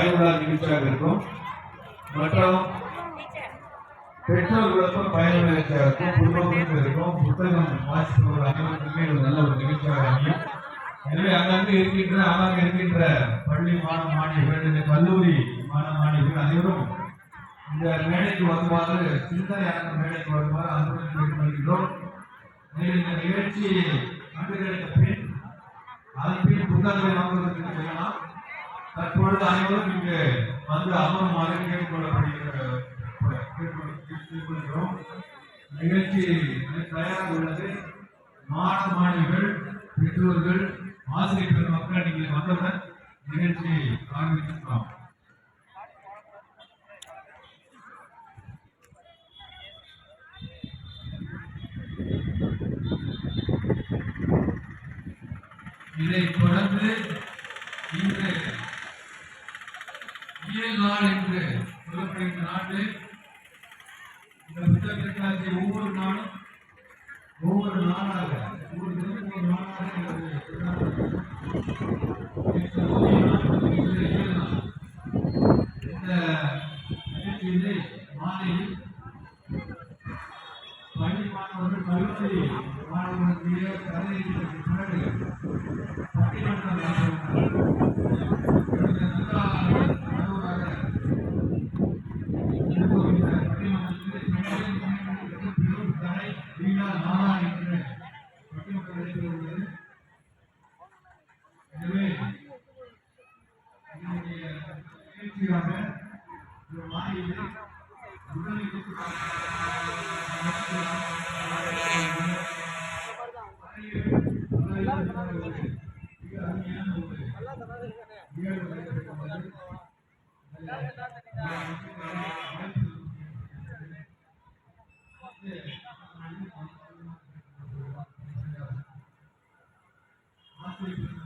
பயனுள்ள நிகழ்ச்சியாக இருக்கும். மற்றும் பெற்றோர்களுக்கும் பயனுள்ள நிகழ்ச்சியாக இருக்கும். குடும்பங்களுக்கும் இருக்கும் புத்தகம் வாசிப்பவர்கள் அனைவருக்குமே ஒரு நல்ல ஒரு நிகழ்ச்சியாக அமையும். எனவே அங்கங்கே இருக்கின்ற ஆங்காங்கே இருக்கின்ற பள்ளி மாணவ மாணவிகள் கல்லூரி மாணவ மாணவிகள் அனைவரும் இந்த மேடைக்கு வருமாறு சிந்தனையான மேடைக்கு வருமாறு அன்புடன் கேட்டுக்கொள்கிறோம். இந்த நிகழ்ச்சி கண்டுகளித்த பின் அதன் பின் புத்தகங்களை வாங்குவதற்கு செல்லலாம் தற்பொழுது அனைவரும் இங்கு வந்து அமருமாறு கேட்டுக்கொள்ளப்படுகிற கேட்டுக்கொள்- நிகழ்ச்சி தயாராக உள்ளது மாணவ மாணவிகள் பெற்றோர்கள் ஆசிரியர் பெருமக்கள் நீங்கள் வந்தவுடன் நிகழ்ச்சி ஆரம்பிக்கலாம். இதை தொடர்ந்து இன்று இயல் நாள் என்று சொல்லப்படுகின்ற நாட்டு இந்த புத்தகத்திற்காக ஒவ்வொரு நாளும் ஒவ்வொரு நாளாக ஒவ்வொரு தினமும் ஒரு நாளாக இந்த நிகழ்ச்சியிலே மாலையில் பள்ளி மாணவர்கள் கல்லூரி மாணவர்களுடைய கதை பிறகு பட்டிமன்றம் நானா என்று பட்டிமன்றம் நடைபெறுகிறது. எனவே என்னுடைய நிகழ்ச்சியாக ஒரு மாலையிலே உடல் ஆசிரியர்